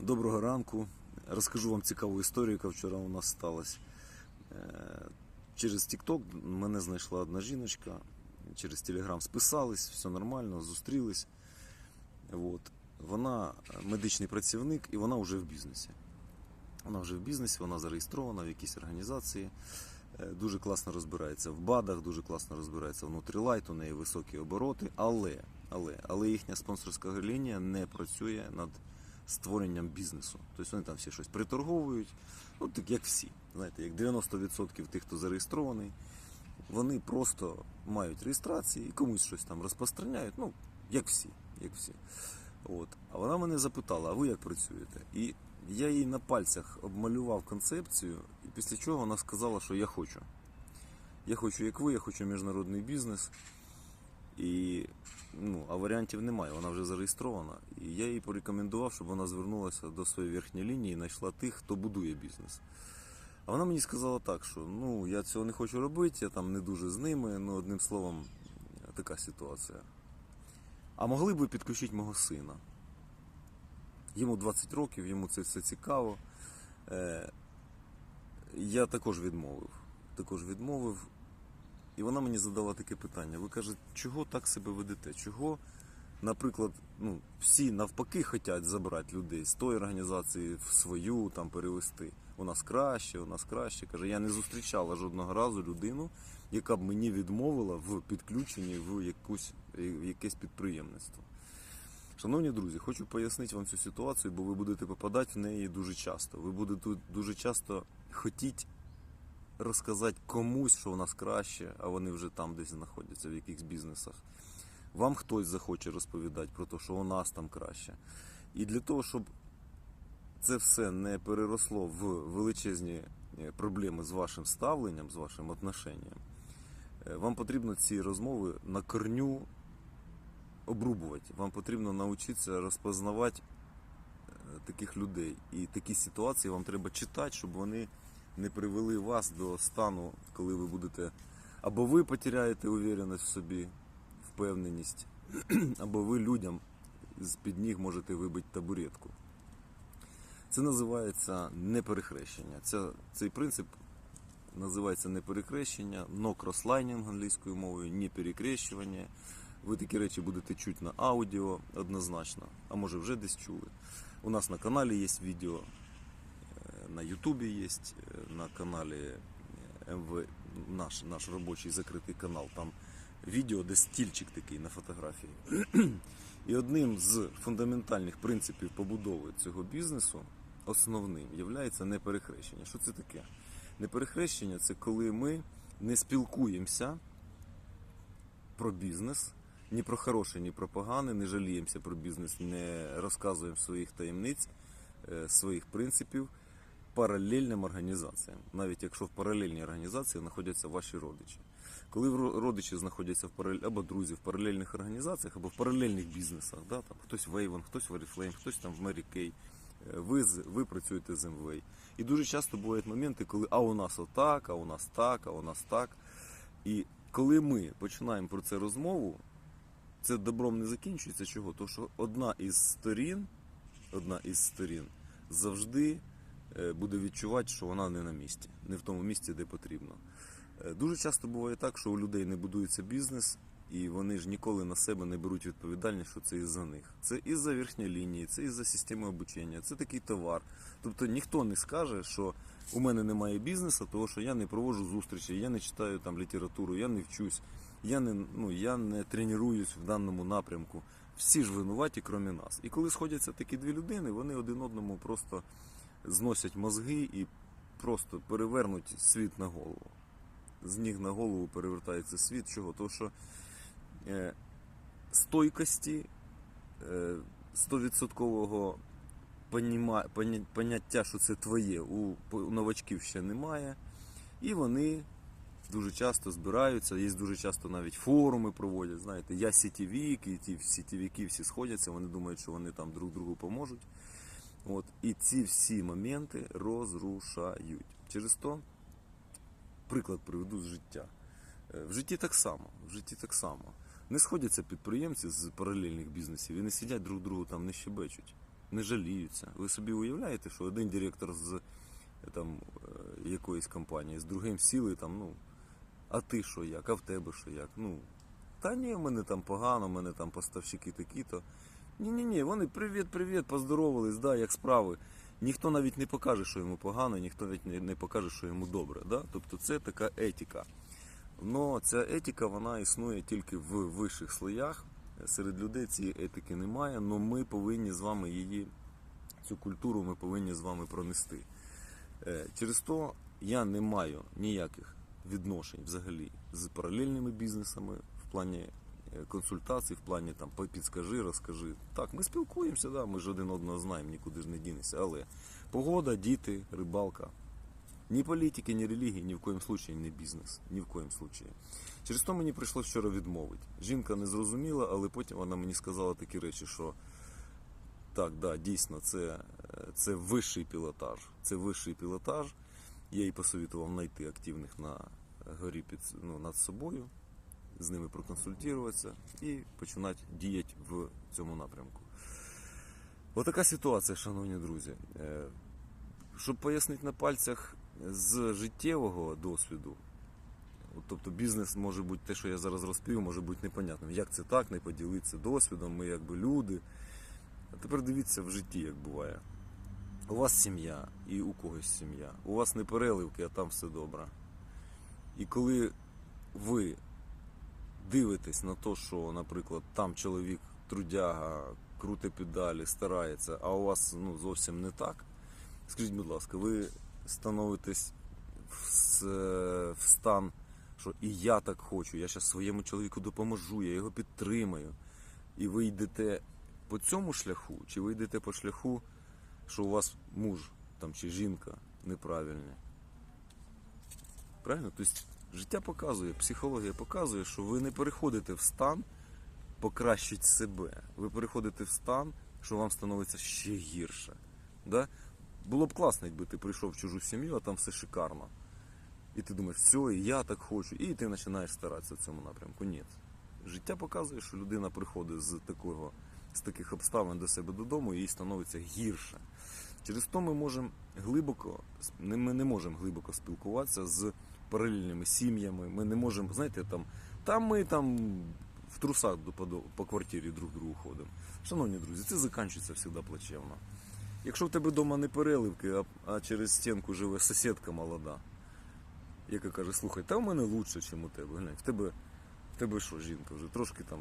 Доброго ранку. Розкажу вам цікаву історію, яка вчора у нас сталася. Е, Через TikTok мене знайшла одна жіночка, через Telegram списались, все нормально, зустрілись. От. Вона медичний працівник і вона вже в бізнесі. Вона вже в бізнесі, вона зареєстрована в якійсь організації. Е, Дуже класно розбирається в БАДах, дуже класно розбирається внутрі лайт, у неї високі обороти, але, але, але їхня спонсорська лінія не працює над створенням бізнесу. Тобто вони там всі щось приторговують, ну так як всі. Знаєте, як 90% тих, хто зареєстрований, вони просто мають реєстрації і комусь щось там розпространяють, ну, як всі, як всі. От. А вона мене запитала, а ви як працюєте? І я їй на пальцях обмалював концепцію, і після чого вона сказала, що я хочу. Я хочу, як ви, я хочу міжнародний бізнес. І, ну, а варіантів немає, вона вже зареєстрована. І я їй порекомендував, щоб вона звернулася до своєї верхньої лінії і знайшла тих, хто будує бізнес. А вона мені сказала так, що ну, я цього не хочу робити, я там не дуже з ними, ну, одним словом, така ситуація. А могли б підключити мого сина? Йому 20 років, йому це все цікаво. Е, я також відмовив. Також відмовив. І вона мені задала таке питання. Ви кажете, чого так себе ведете? Чого, наприклад, ну, всі навпаки хочуть забрати людей з тої організації в свою, там перевести. У нас краще, у нас краще. Каже, я не зустрічала жодного разу людину, яка б мені відмовила в підключенні в якусь, в якесь підприємництво. Шановні друзі, хочу пояснити вам цю ситуацію, бо ви будете попадати в неї дуже часто. Ви будете дуже часто хотіти розказати комусь, що в нас краще, а вони вже там десь знаходяться, в якихось бізнесах. Вам хтось захоче розповідати про те, що у нас там краще. І для того, щоб це все не переросло в величезні е, проблеми з вашим ставленням, з вашим отношенням, е, вам потрібно ці розмови на корню обрубувати. Вам потрібно навчитися розпознавати е, таких людей. І такі ситуації вам треба читати, щоб вони не привели вас до стану, коли ви будете або ви потеряєте увереність в собі, впевненість, або ви людям з під ніг можете вибити табуретку. Це називається неперехрещення. Ця, цей принцип називається неперехрещення, но крослайнінг англійською мовою, не перекрещування. Ви такі речі будете чути на аудіо однозначно, а може вже десь чули. У нас на каналі є відео, на Ютубі є, е, на каналі е, МВ, наш, наш робочий закритий канал. Там відео, де стільчик такий на фотографії. І одним з фундаментальних принципів побудови цього бізнесу, основним, є неперехрещення. Що це таке? Неперехрещення це коли ми не спілкуємося про бізнес, ні про хороше, ні про погане, не жаліємося про бізнес, не розказуємо своїх таємниць, е, своїх принципів паралельним організаціям, навіть якщо в паралельній організації знаходяться ваші родичі. Коли родичі знаходяться в паралель або друзі в паралельних організаціях, або в паралельних бізнесах, да, там хтось в Avon, хтось в Oriflame, хтось там в Mary Kay, е, ви, ви працюєте з МВА. І дуже часто бувають моменти, коли а у нас отак, а у нас так, а у нас так. І коли ми починаємо про це розмову, це добром не закінчується. Чого? Тому що одна із сторін, одна із сторін завжди буде відчувати, що вона не на місці, не в тому місці, де потрібно. Е, Дуже часто буває так, що у людей не будується бізнес, і вони ж ніколи на себе не беруть відповідальність, що це із-за них. Це із-за верхньої лінії, це із-за системи обучення, це такий товар. Тобто ніхто не скаже, що у мене немає бізнесу, тому що я не проводжу зустрічі, я не читаю там літературу, я не вчусь, я не, ну, я не тренуюсь в даному напрямку. Всі ж винуваті, крім нас. І коли сходяться такі дві людини, вони один одному просто зносять мозги і просто перевернуть світ на голову. З ніг на голову перевертається світ. Чого? Тому що е, стойкості, е, 100% поніма- поняття, що це твоє, у у новачків ще немає. І вони дуже часто збираються, є дуже часто навіть форуми проводять. Знаєте, я сітівік, і ті сітівіки всі сходяться, вони думають, що вони там друг другу поможуть. От, і ці всі моменти розрушають. Через то приклад приведу з життя. Е, В житті так само. В житті так само. Не сходяться підприємці з паралельних бізнесів і не сидять друг другу там не щебечуть. не жаліються. Ви собі уявляєте, що один директор з е, там, е, якоїсь компанії з другим сіли там, ну, а ти що як, а в тебе що як? Ну, та ні, в мене там погано, в мене там поставщики такі-то. Ні-ні-ні, вони привіт, привіт, поздоровались, да, як справи. Ніхто навіть не покаже, що йому погано, ніхто навіть не, покаже, що йому добре. Да? Тобто це така етика. Но ця етика вона існує тільки в вищих слоях. Серед людей цієї етики немає, але ми повинні з вами її, цю культуру ми повинні з вами пронести. Е, Через то я не маю ніяких відношень взагалі з паралельними бізнесами в плані консультацій, в плані там «По- підскажи, розкажи. Так, ми спілкуємося, да, ми ж один одного знаємо, нікуди ж не дінешся. Але погода, діти, рибалка. Ні політики, ні релігії, ні в коїм случаї не бізнес. Ні в коїм случаї. Через то мені прийшлося вчора відмовити. Жінка не зрозуміла, але потім вона мені сказала такі речі, що так, да, дійсно, це, це вищий пілотаж. Це вищий пілотаж. Я їй посовітував знайти активних на горі під, ну, над собою, з ними проконсультуватися і починати діяти в цьому напрямку. Отака ситуація, шановні друзі. Е, Щоб пояснити на пальцях з життєвого досвіду, Тобто бізнес може бути те, що я зараз розповів, може бути непонятним. Як це так, не поділитися досвідом, ми якби люди. А тепер дивіться в житті, як буває. У вас сім'я і у когось сім'я. У вас не переливки, а там все добре. І коли ви дивитесь на те, що, наприклад, там чоловік трудяга, круте педалі, старається, а у вас ну, зовсім не так, скажіть, будь ласка, ви становитесь в, стан, що і я так хочу, я зараз своєму чоловіку допоможу, я його підтримаю. І ви йдете по цьому шляху, чи ви йдете по шляху, що у вас муж там, чи жінка неправильні? Правильно? Тобто життя показує, психологія показує, що ви не переходите в стан покращити себе. Ви переходите в стан, що вам становиться ще гірше. Да? Було б класно, якби ти прийшов в чужу сім'ю, а там все шикарно. І ти думаєш, все, і я так хочу, і ти починаєш старатися в цьому напрямку. Ні. Життя показує, що людина приходить з такого, з таких обставин до себе додому і їй становиться гірше. Через то ми можемо глибоко, ми не можемо глибоко спілкуватися з паралельними сім'ями. Ми не можемо, знаєте, там, там ми там в трусах по, по квартирі друг другу ходимо. Шановні друзі, це закінчується завжди плачевно. Якщо в тебе вдома не переливки, а, а через стінку живе сусідка молода, яка каже, слухай, та в мене лучше, ніж у тебе. Глянь, в тебе, в тебе що, жінка, вже трошки там,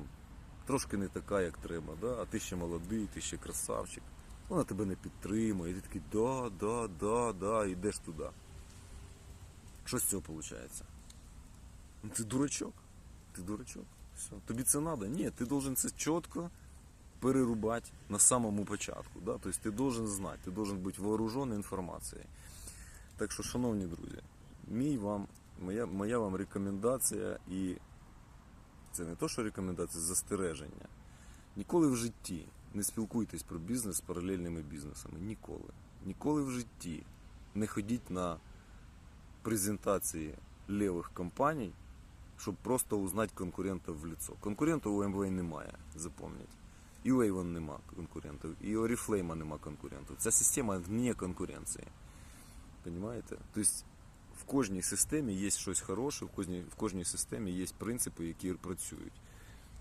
трошки не така, як треба, да? а ти ще молодий, ти ще красавчик. Вона тебе не підтримує, і ти такий, да, да, да, да, йдеш туди. Що з цього виходить? Ти дурачок. Ти дурачок. Все. Тобі це треба? Ні, ти должен це чітко перерубати на самому початку. Да? Тобто ти должен знати, ти должен бути вооружений інформацією. Так що, шановні друзі, мій вам, моя, моя вам рекомендація і це не то, що рекомендація, застереження. Ніколи в житті не спілкуйтесь про бізнес з паралельними бізнесами. Ніколи. Ніколи в житті не ходіть на презентації лівих компаній, щоб просто узнати конкурента в лицо. Конкурентів у МВ немає, запам'ятайте. І у Avon нема конкурентів, і у Oriflame нема конкурентів. Ця система вне конкуренції. Понимаєте? Тобто в кожній системі є щось хороше, в кожній, в кожній системі є принципи, які працюють.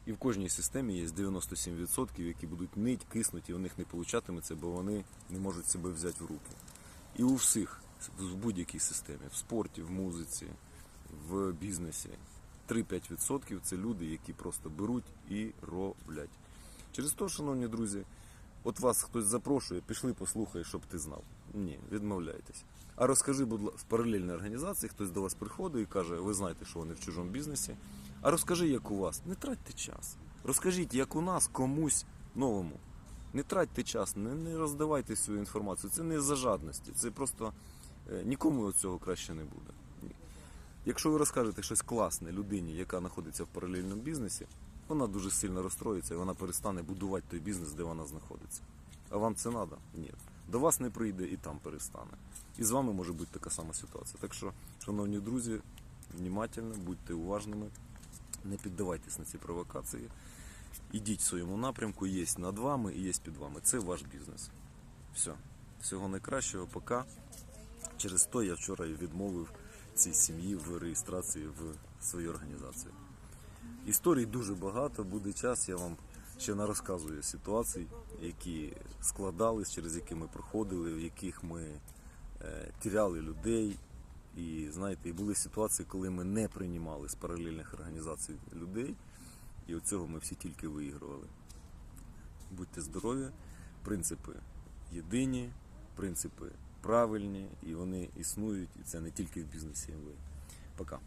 І в кожній системі є 97%, які будуть нить, киснуть, і у них не получатиметься, бо вони не можуть себе взяти в руки. І у всіх, в будь-якій системі, в спорті, в музиці, в бізнесі. 3-5% це люди, які просто беруть і роблять. Через то, шановні друзі, от вас хтось запрошує, пішли, послухай, щоб ти знав. Ні, відмовляйтесь. А розкажи, будь ласка, в паралельній організації хтось до вас приходить і каже, ви знаєте, що вони в чужому бізнесі. А розкажи, як у вас. Не тратьте час. Розкажіть, як у нас комусь новому. Не тратьте час, не, не роздавайте свою інформацію. Це не за жадності, це просто е, нікому цього краще не буде. Якщо ви розкажете щось класне людині, яка знаходиться в паралельному бізнесі, вона дуже сильно розстроїться і вона перестане будувати той бізнес, де вона знаходиться. А вам це треба? Ні. До вас не прийде і там перестане. І з вами може бути така сама ситуація. Так що, шановні друзі, внимательно, будьте уважними, не піддавайтесь на ці провокації. Ідіть в своєму напрямку, є над вами і є під вами. Це ваш бізнес. Все. Всього найкращого, пока. Через то я вчора відмовив цій сім'ї в реєстрації в свою організацію. Історій дуже багато, буде час, я вам ще не розказую ситуацій, які складались, через які ми проходили, в яких ми е, тіряли людей. І знаєте, і були ситуації, коли ми не приймали з паралельних організацій людей, і від цього ми всі тільки виігрували. Будьте здорові, принципи єдині, принципи правильні, і вони існують, і це не тільки в бізнесі МВ. Пока.